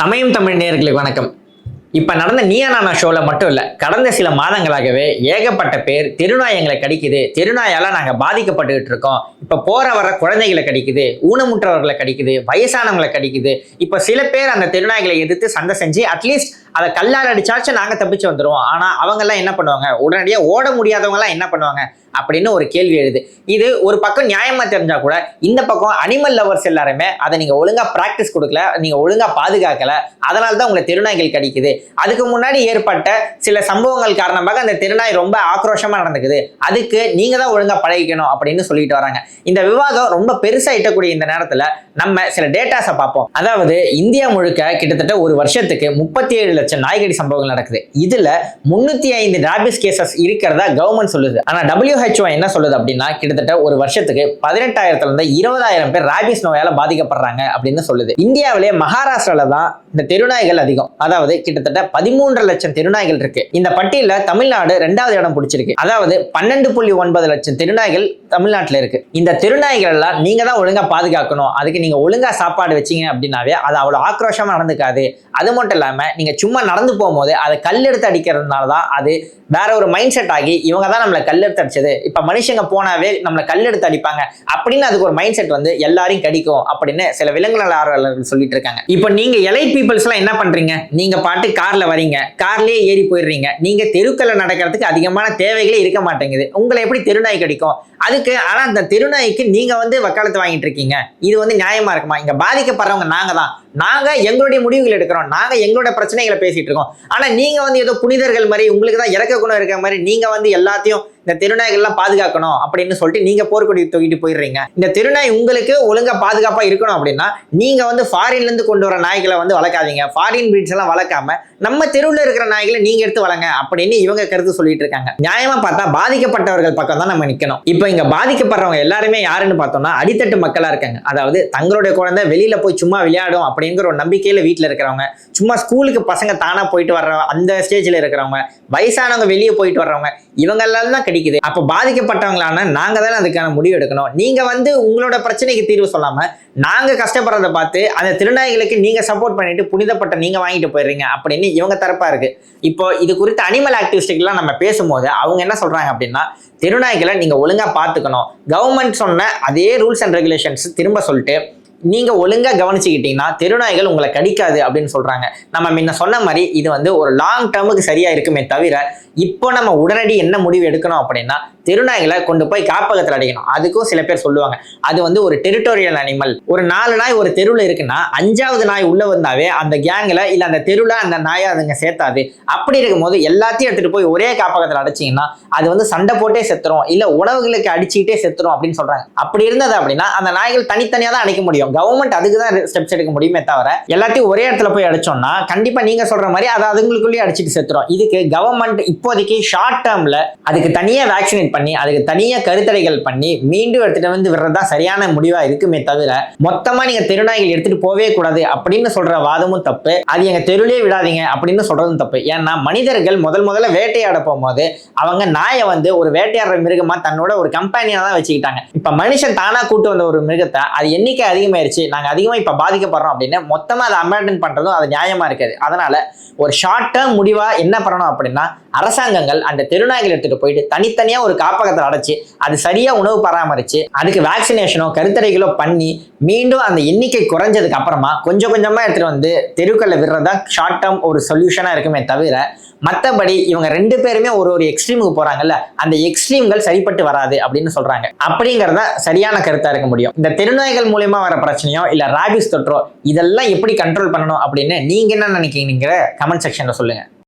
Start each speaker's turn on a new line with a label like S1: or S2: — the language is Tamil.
S1: சமயம் தமிழ் நேர்களுக்கு வணக்கம். இப்போ நடந்த நீயா நானா மட்டும் இல்லை கடந்த சில மாதங்களாகவே ஏகப்பட்ட பேர் தெருநாயங்களை கடிக்குது தெருநாயால் நாங்கள் பாதிக்கப்பட்டுக்கிட்டு இருக்கோம். இப்போ போகிற வர குழந்தைகளை கடிக்குது ஊனமுற்றவர்களை கடிக்குது வயசானவங்களை கடிக்குது. இப்போ சில பேர் அந்த தெருநாய்களை எதிர்த்து சண்டை செஞ்சு அட்லீஸ்ட் அதை கல்லால் அடிச்சாச்சும் நாங்கள் தப்பிச்சு வந்துடுவோம் ஆனால் அவங்க எல்லாம் என்ன பண்ணுவாங்க? உடனடியாக ஓட முடியாதவங்கலாம் என்ன பண்ணுவாங்க? அப்படின்னு ஒரு கேள்வி எழுது. இது ஒரு பக்கம் நியாயமாக தெரிஞ்சா கூட இந்த பக்கம் அனிமல் லவர்ஸ் எல்லாருமே அதை நீங்கள் ஒழுங்காக ப்ராக்டிஸ் கொடுக்கல நீங்கள் ஒழுங்கா பாதுகாக்கல அதனால தான் உங்களை திருநாய்கள் கடிக்குது. அதுக்கு முன்னாடி ஏற்பட்ட சில சம்பவங்கள் காரணமாக அந்த திருநாய் ரொம்ப ஆக்ரோஷமாக நடந்துக்குது. அதுக்கு நீங்கள் தான் ஒழுங்காக பழகிக்கணும் அப்படின்னு சொல்லிட்டு வராங்க. இந்த விவாதம் ரொம்ப பெருசாக இட்டக்கூடிய இந்த நேரத்தில் நம்ம சில டேட்டாஸை பார்ப்போம். அதாவது இந்தியா முழுக்க கிட்டத்தட்ட ஒரு வருஷத்துக்கு முப்பத்தி ஏழு லட்சம் நாய்கடி சம்பவங்கள் நடக்குது. இதுல முன்னூத்தி ஐந்து ராபிஸ் கேசஸ் இருக்கிறதா கவர்மெண்ட் சொல்லுது. ஆனா டபிள்யூஹெச்ஓ என்ன சொல்லுது அப்படின்னா கிட்டத்தட்ட ஒரு வருஷத்துக்கு பதினெட்டாயிரத்துல இருந்து இருபதாயிரம் பேர் ராபிஸ் நோயால பாதிக்கப்படுறாங்க அப்படின்னு சொல்லுது. இந்தியாவிலே மகாராஷ்டிரால தான் இந்த தெருநாய்கள் அதிகம். அதாவது கிட்டத்தட்ட பதிமூன்று லட்சம் தெருநாய்கள் இருக்கு. இந்த பட்டியல தமிழ்நாடு ரெண்டாவது இடம் பிடிச்சிருக்கு. அதாவது பன்னெண்டு புள்ளி ஒன்பது லட்சம் தெருநாய்கள் தமிழ்நாட்டுல இருக்கு. இந்த தெருநாய்கள் எல்லாம் நீங்க தான் ஒழுங்கா பாதுகாக்கணும். அதுக்கு நீங்க ஒழுங்கா சாப்பாடு வச்சீங்க அப்படின்னாவே அது அவ்வளவு ஆக்ரோஷமா நடந்துக்காது. அது மட்டும் இல்லாம நீங்க சும்மா சும்மா நடந்து போகும்போது அதை கல் எடுத்து அடிக்கிறதுனால தான் அது வேற ஒரு மைண்ட் செட் ஆகி இவங்க தான் நம்மளை கல் எடுத்து அடிச்சது. இப்போ மனுஷங்க போனாவே நம்மளை கல் எடுத்து அடிப்பாங்க. அப்படின்னு அதுக்கு ஒரு மைண்ட் செட் வந்து எல்லாரையும் கடிக்கும் அப்படின்னு சில விலங்கு நல ஆர்வலர்கள் சொல்லிட்டு இருக்காங்க. இப்போ நீங்க எலைட் பீப்புள்ஸ்லாம் என்ன பண்றீங்க? நீங்க பாட்டு கார்ல வரீங்க கார்லயே ஏறி போயிடுறீங்க. நீங்க தெருக்கல்ல நடக்கிறதுக்கு அதிகமான தேவைகளே இருக்க மாட்டேங்குது. உங்களை எப்படி தெருநாய் கடிக்கும்? அதுக்கு ஆனா அந்த தெருநாய்க்கு நீங்க வந்து வக்காலத்து வாங்கிட்டு இருக்கீங்க. இது வந்து நியாயமா இருக்குமா? இங்க பாதிக்கப்படுறவங்க நாங்க தான் நாங்க எங்களுடைய முடிவுகள் எடுக்கிறோம். நாங்க எங்களோட பிரச்சனைகளை பேசிட்டு இருக்கோம். ஆனா நீங்க வந்து ஏதோ புனிதர்கள் மாதிரி உங்களுக்கு தான் இறக்க குணம் இருக்கிற மாதிரி நீங்க வந்து எல்லாத்தையும் இந்த திருநாய்கள்லாம் பாதுகாக்கணும் அப்படின்னு சொல்லிட்டு நீங்க போர்க்கொடி தூக்கிட்டு போயிடுறீங்க. இந்த தெருநாய் உங்களுக்கு ஒழுங்கா பாதுகாப்பா இருக்கணும் அப்படின்னா நீங்க வந்து ஃபாரின்ல இருந்து கொண்டு வர நாய்களை வந்து வளர்க்காதீங்க. ஃபாரின் பிரீட்ஸ் எல்லாம் வளர்க்காம நம்ம தெருவில் இருக்கிற நாய்களை நீங்க எடுத்து வளங்க அப்படின்னு இவங்க கருத்து சொல்லிட்டு இருக்காங்க. நியாயமா பார்த்தா பாதிக்கப்பட்டவர்கள் பக்கம் தான் நம்ம நிக்கணும். இப்போ இங்க பாதிக்கப்படுறவங்க எல்லாருமே யாருன்னு பார்த்தோம்னா அடித்தட்டு மக்களா இருக்காங்க. அதாவது தங்களுடைய குழந்தை வெளியில போய் சும்மா விளையாடும் அப்படிங்கிற ஒரு நம்பிக்கையில வீட்டில் இருக்கிறவங்க சும்மா ஸ்கூலுக்கு பசங்க தானா போயிட்டு வர்ற அந்த ஸ்டேஜ்ல இருக்கிறவங்க வயசானவங்க வெளியே போயிட்டு வர்றவங்க இவங்க எல்லாம் தான் கிடைக்குது அப்போ பாதிக்கப்பட்டவங்களான நாங்க தானே அதுக்கான முடிவு எடுக்கணும். நீங்க வந்து உங்களோட பிரச்சனைக்கு தீர்வு சொல்லாம நாங்க கஷ்டப்படுறத பார்த்து அந்த திருநாய்களுக்கு நீங்க சப்போர்ட் பண்ணிட்டு புனிதப்பட்ட நீங்க வாங்கிட்டு போயிடுறீங்க அப்படின்னு இவங்க தரப்பா இருக்கு. இப்போ இது குறித்து அனிமல் ஆக்டிவிஸ்டுக்கெல்லாம் நம்ம பேசும்போது அவங்க என்ன சொல்றாங்க அப்படின்னா திருநாய்களை நீங்க ஒழுங்கா பார்த்துக்கணும். கவர்மெண்ட் சொன்ன அதே ரூல்ஸ் அண்ட் ரெகுலேஷன்ஸ் திரும்ப சொல்லிட்டு நீங்க ஒழுங்கா கவனிச்சுக்கிட்டீங்கன்னா தெருநாய்கள் உங்களை கடிக்காது அப்படின்னு சொல்றாங்க. நம்ம முன்ன சொன்ன மாதிரி இது வந்து ஒரு லாங் டேர்முக்கு சரியா இருக்குமே தவிர இப்போ நம்ம உடனடி என்ன முடிவு எடுக்கணும் அப்படின்னா தெருநாய்களை கொண்டு போய் காப்பகத்தில் அடைக்கணும் அதுக்கும் சில பேர் சொல்லுவாங்க அது வந்து ஒரு டெரிட்டோரியல் அனிமல் ஒரு நாலு நாய் ஒரு தெருவில் இருக்குன்னா அஞ்சாவது நாய் உள்ள வந்தாவே அந்த கேங்கில் இல்லை அந்த தெருவில் அந்த நாயை அதுங்க சேர்த்தாது. அப்படி இருக்கும்போது எல்லாத்தையும் எடுத்துகிட்டு போய் ஒரே காப்பகத்தில் அடைச்சிங்கன்னா அது வந்து சண்டை போட்டே செத்துரும் இல்லை உணவுகளுக்கு அடிச்சுக்கிட்டே செத்துரும் அப்படின்னு சொல்கிறாங்க அப்படி இருந்தது அப்படின்னா அந்த நாய்கள் தனித்தனியாக தான் அடைக்க முடியும். கவர்மெண்ட் அதுக்கு தான் ஸ்டெப்ஸ் எடுக்க முடியுமே தவிர எல்லாத்தையும் ஒரே இடத்துல போய் அடிச்சோம்னா கண்டிப்பா நீங்க சொல்ற மாதிரி அதை அதுங்களுக்குள்ளேயே அடிச்சுட்டு செத்துரும். இதுக்கு கவர்மெண்ட் இப்போதைக்கு ஷார்ட் டேர்ம்ல அதுக்கு தனியா வேக்சினேட் பண்ணி அதுக்கு தனியா கருத்தடைகள் பண்ணி மீண்டும் எடுத்துட்டு வந்து விடுறதா சரியான முடிவா இருக்குமே தவிர மொத்தமா நீங்க தெருநாய்கள் எடுத்துட்டு போவே கூடாது அப்படின்னு சொல்ற வாதமும் தப்பு. அது எங்க தெருவிலே விடாதீங்க அப்படின்னு சொல்றதும் தப்பு. ஏன்னா மனிதர்கள் முதல் முதல்ல வேட்டையாட போகும்போது அவங்க நாயை வந்து ஒரு வேட்டையாடுற மிருகமா தன்னோட ஒரு கம்பெனியா தான் வச்சுக்கிட்டாங்க. இப்ப மனுஷன் தானா கூட்டு வந்த ஒரு மிருகத்தை அது எண்ணிக்கை அதிகமாக அதிகமாயிருச்சு. நாங்கள் அதிகமாக இப்போ பாதிக்கப்படுறோம் அப்படின்னு மொத்தமாக அதை அமெண்டன் பண்ணுறதும் அது நியாயமாக இருக்காது. அதனால் ஒரு ஷார்ட் டேர்ம் முடிவாக என்ன பண்ணணும் அப்படின்னா அரசாங்கங்கள் அந்த தெருநாய்கள் எடுத்துகிட்டு போயிட்டு தனித்தனியாக ஒரு காப்பகத்தில் அடைச்சி அது சரியாக உணவு பராமரித்து அதுக்கு வேக்சினேஷனோ கருத்தடைகளோ பண்ணி மீண்டும் அந்த எண்ணிக்கை குறைஞ்சதுக்கு அப்புறமா கொஞ்சம் கொஞ்சமாக எடுத்துகிட்டு வந்து தெருக்களில் விடுறதா ஷார்ட் டேர்ம் ஒரு சொல்யூஷனாக இருக்குமே தவிர மற்றபடி இவங்க ரெண்டு பேருமே ஒரு ஒரு எக்ஸ்ட்ரீமுக்கு போகிறாங்கல்ல அந்த எக்ஸ்ட்ரீம்கள் சரிப்பட்டு வராது அப்படின்னு சொல்கிறாங்க அப்படிங்கிறத சரியான கருத்தாக இருக்க முடியும். இந்த தெருநாய்கள் மூலயமா வர பிரச்சனையோ இல்லை ராபிஸ் தொற்றோ இதெல்லாம் எப்படி கண்ட்ரோல் பண்ணணும் அப்படின்னு நீங்கள் என்ன நினைக்கிறீங்கிற கமெண்ட் செக்ஷனில் சொல்லுங்கள்